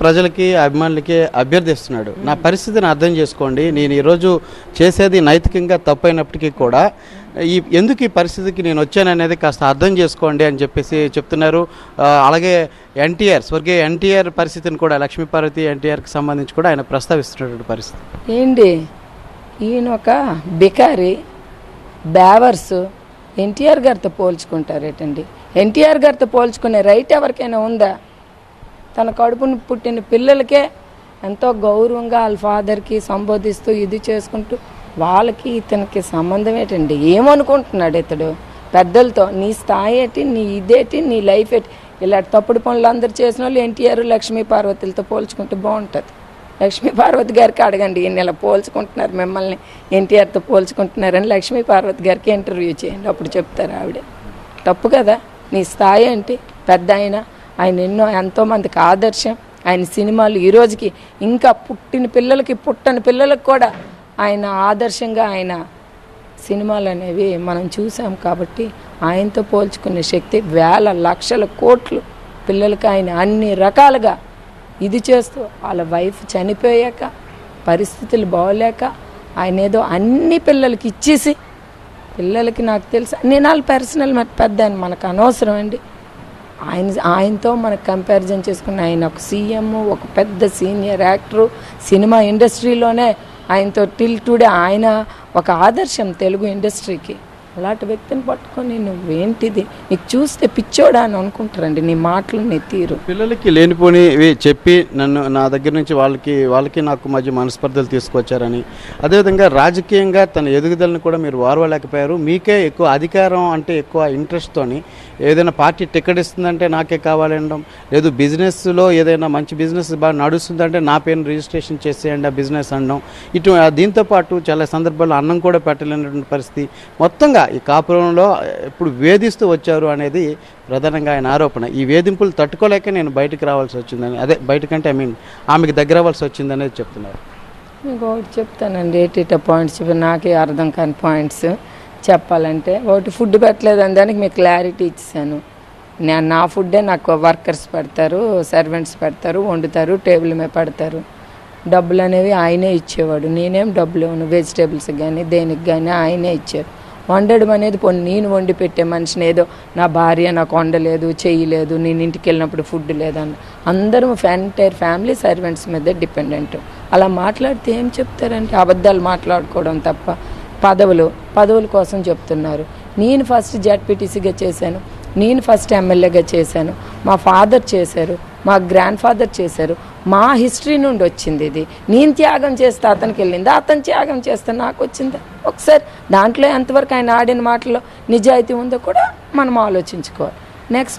ప్రజలకి అభిమానులకి అభ్యర్థిస్తున్నాడు. నా పరిస్థితిని అర్థం చేసుకోండి. నేను ఈరోజు చేసేది నైతికంగా తప్పైనప్పటికీ కూడా ఈ ఎందుకు ఈ పరిస్థితికి నేను వచ్చాననేది కాస్త అర్థం చేసుకోండి అని చెప్పేసి చెప్తున్నారు. అలాగే ఎన్టీఆర్ స్వర్గీయ ఎన్టీఆర్ పరిస్థితిని కూడా లక్ష్మీపార్వతి ఎన్టీఆర్కి సంబంధించి కూడా ఆయన ప్రస్తావిస్తున్నటువంటి పరిస్థితి. ఏంటి? ఈయన ఒక బికారి బ్యావర్స్ ఎన్టీఆర్ గారితో పోల్చుకుంటారేటండి? ఎన్టీఆర్ గారితో పోల్చుకునే రైట్ ఎవరికైనా ఉందా? తన కడుపును పుట్టిన పిల్లలకే ఎంతో గౌరవంగా వాళ్ళ ఫాదర్కి సంబోధిస్తూ ఇది చేసుకుంటూ వాళ్ళకి ఇతనికి సంబంధం ఏంటండి? ఏమనుకుంటున్నాడు ఇతడు? పెద్దలతో నీ స్థాయి ఏంటి? నీ ఇదేటి నీ లైఫ్ ఏంటి? ఇలాంటి తప్పుడు పనులు అందరు చేసిన వాళ్ళు ఎన్టీఆర్ లక్ష్మీ పార్వతులతో పోల్చుకుంటే బాగుంటుంది. లక్ష్మీ పార్వతి గారికి అడగండి ఈయన ఇలా పోల్చుకుంటున్నారు మిమ్మల్ని ఎన్టీఆర్తో పోల్చుకుంటున్నారని లక్ష్మీ పార్వతి గారికి ఇంటర్వ్యూ చేయండి అప్పుడు చెప్తారు ఆవిడ. తప్పు కదా? నీ స్థాయి ఏంటి? పెద్ద అయినా ఆయన ఎన్నో ఎంతోమందికి ఆదర్శం. ఆయన సినిమాలు ఈ రోజుకి ఇంకా పుట్టిన పిల్లలకి పుట్టని పిల్లలకు కూడా ఆయన ఆదర్శంగా ఆయన సినిమాలు అనేవి మనం చూసాం కాబట్టి ఆయనతో పోల్చుకునే శక్తి వేల లక్షల కోట్లు పిల్లలకి ఆయన అన్ని రకాలుగా ఇది చేస్తూ వాళ్ళ వైఫ్ చనిపోయాక పరిస్థితులు బాగోలేక ఆయన ఏదో అన్ని పిల్లలకి ఇచ్చేసి పిల్లలకి నాకు తెలుసు నేను వాళ్ళ పర్సనల్ మరి పెద్ద ఆయన మనకు అనవసరం అండి. ఆయన ఆయనతో మనకు కంపారిజన్ చేసుకున్న ఆయన ఒక సీఎం ఒక పెద్ద సీనియర్ యాక్టరు సినిమా ఇండస్ట్రీలోనే ఆయనతో టిల్ టుడే ఆయన ఒక ఆదర్శం తెలుగు ఇండస్ట్రీకి అలాంటి వ్యక్తిని పట్టుకొని నువ్వేంటిది? నీకు చూస్తే పిచ్చోడా అని అనుకుంటారండి. నీ మాటలు నీ తీరు. పిల్లలకి లేనిపోనివి చెప్పి నన్ను నా దగ్గర నుంచి వాళ్ళకి వాళ్ళకి నాకు మధ్య మనస్పర్ధలు తీసుకొచ్చారని. అదేవిధంగా రాజకీయంగా తన ఎదుగుదలను కూడా మీరు వారవలేకపోయారు. మీకే ఎక్కువ అధికారం అంటే ఎక్కువ ఇంట్రెస్ట్తోని ఏదైనా పార్టీ టికెట్ ఇస్తుందంటే నాకే కావాలనడం లేదు బిజినెస్లో ఏదైనా మంచి బిజినెస్ బాగా నడుస్తుందంటే నా పేరు రిజిస్ట్రేషన్ చేసేయండి ఆ బిజినెస్ అనడం. ఇటు దీంతో పాటు చాలా సందర్భాల్లో అన్నం కూడా పెట్టలేనటువంటి పరిస్థితి. మొత్తంగా ఈ కాపురంలో ఇప్పుడు వేధిస్తూ వచ్చారు అనేది ప్రధానంగా ఆయన ఆరోపణ. ఈ వేధింపులు తట్టుకోలేక నేను బయటకు రావాల్సి వచ్చిందని అదే బయటకంటే ఐ మీన్ ఆమెకి దగ్గర అవ్వాల్సి వచ్చిందనేది చెప్తున్నారు. మీకు ఒకటి చెప్తానండి ఏటేట పాయింట్స్ ఇవి నాకే అర్థం కాని పాయింట్స్ చెప్పాలంటే. ఒకటి ఫుడ్ పెట్టలేదు అని దానికి మీకు క్లారిటీ ఇచ్చాను నేను నా ఫుడ్డే నాకు వర్కర్స్ పెడతారు సర్వెంట్స్ పెడతారు వండుతారు టేబుల్ మీద పెడతారు. డబ్బులు అనేవి ఆయనే ఇచ్చేవాడు. నేనేం డబ్బులు ఇవ్వను వెజిటేబుల్స్ కానీ దేనికి కానీ ఆయనే ఇచ్చారు. వండడం అనేది పోనీ నేను వండి పెట్టే మనిషిని ఏదో నా భార్య నాకు వండలేదు చేయలేదు నేను ఇంటికి వెళ్ళినప్పుడు ఫుడ్ లేదన్న. అందరం ఎంటైర్ ఫ్యామిలీ సర్వెంట్స్ మీద డిపెండెంట్. అలా మాట్లాడితే ఏం చెప్తారంటే అబద్ధాలు మాట్లాడుకోవడం తప్ప పదవులు పదవుల కోసం చెప్తున్నారు. నేను ఫస్ట్ జడ్పీటీసీగా చేశాను నేను ఫస్ట్ ఎమ్మెల్యేగా చేశాను మా ఫాదర్ చేశారు మా గ్రాండ్ ఫాదర్ చేశారు. మా హిస్టరీ నుండి వచ్చింది ఇది. నేను త్యాగం చేస్తే అతనికి వెళ్ళిందా? అతను త్యాగం చేస్తే నాకు వచ్చిందా? ఒకసారి దాంట్లో ఎంతవరకు ఆయన ఆడిన మాటలో నిజాయితీ ఉందో కూడా మనం ఆలోచించుకోవాలి. నెక్స్ట్